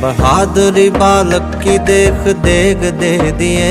ਬਹਾਦਰੀ ਬਾਲਕ ਕੀ ਦੇਖ ਦੇਗ ਦੇ ਦਿਏ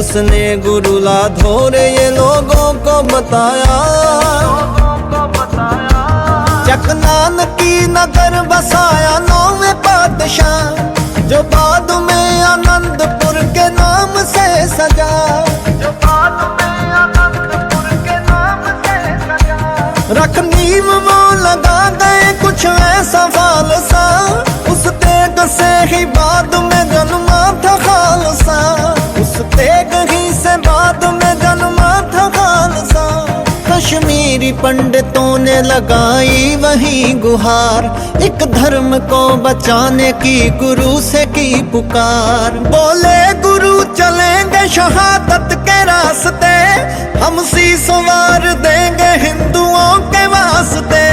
اس نے گرولا دھورے یہ لوگوں کو بتایا۔ چکنان کی نگر بسایا نویں بادشاہ، جو بعد میں آنند پور کے نام سے سجا۔ جو بعد وہ لگا گئے کچھ ایسا فالسا، اس دیگ سے ہی بعد میں کشمیری پنڈتوں نے لگائی وہی گہار۔ ایک دھرم کو بچانے کی گرو سے کی پکار۔ بولے گرو، چلیں گے شہادت کے راستے۔ ہم سی سوار دیں گے ہندوؤں کے واسطے۔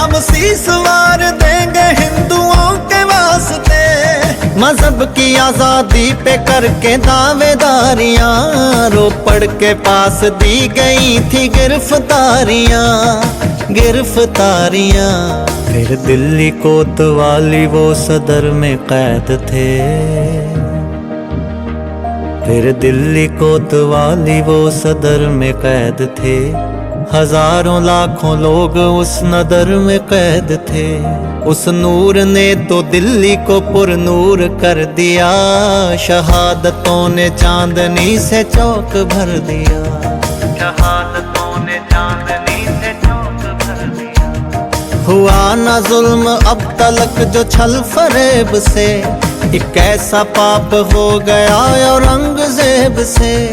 ہم سی سوار مذہب کی آزادی پہ کر کے دعوے داریاں روپڑ کے پاس دی گئی تھی گرفتاریاں گرفتاریاں۔ پھر دلی کوتوالی وہ صدر میں قید تھے۔ پھر دلی کوتوالی وہ صدر میں قید تھے۔ ہزاروں لاکھوں لوگ اس نظر میں قید تھے۔ اس نور نے تو دلی کو پر نور کر دیا۔ شہادتوں نے چاندنی سے چوک بھر دیا۔ شہادتوں نے چاندنی سے چوک بھر دیا۔ ہوا نہ ظلم اب تلک جو چھل فریب سے۔ ایک ایسا پاپ ہو گیا اور انگ زیب سے۔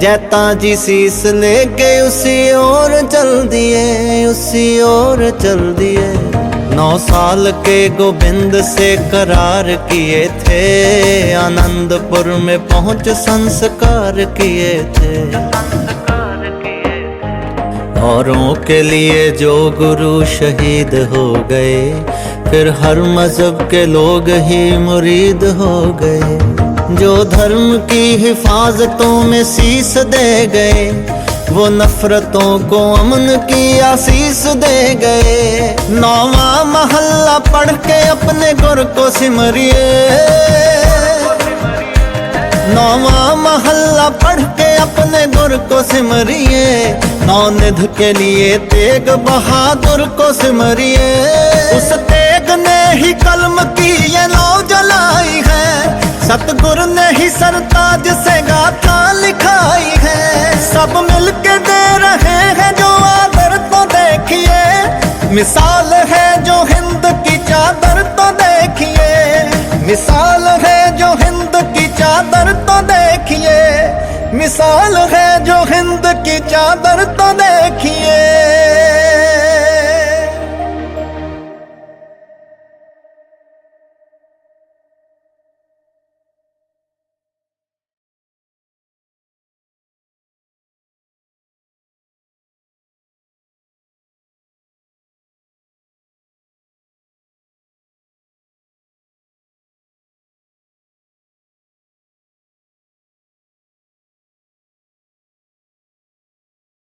جیتا جی سیس لے کے اسی اور چل دیے، اسی اور چل دیے۔ نو سال کے گوبند سے قرار کیے تھے۔ آنند پور میں پہنچ سنسکار کیے تھے۔ اوروں کے لیے جو گرو شہید ہو گئے، پھر ہر مذہب کے لوگ ہی مرید ہو گئے۔ جو دھرم کی حفاظتوں میں سیس دے گئے، وہ نفرتوں کو امن کی آسیس دے گئے۔ نواں محلہ پڑھ کے اپنے گر کو سمریے۔ نواں محلہ پڑھ کے اپنے گر کو سمریے۔ نو ندھ کے لیے تیگ بہادر کو سمریے۔ ستگر نے ہی سرتاج سے گاتا لکھائی ہے سب مل کے دے رہے ہیں جو آدر تو دیکھیے مثال ہے جو ہند کی چادر تو دیکھیے مثال ہے جو ہند کی چادر تو دیکھیے مثال ہے جو ہند کی چادر تو دیکھیے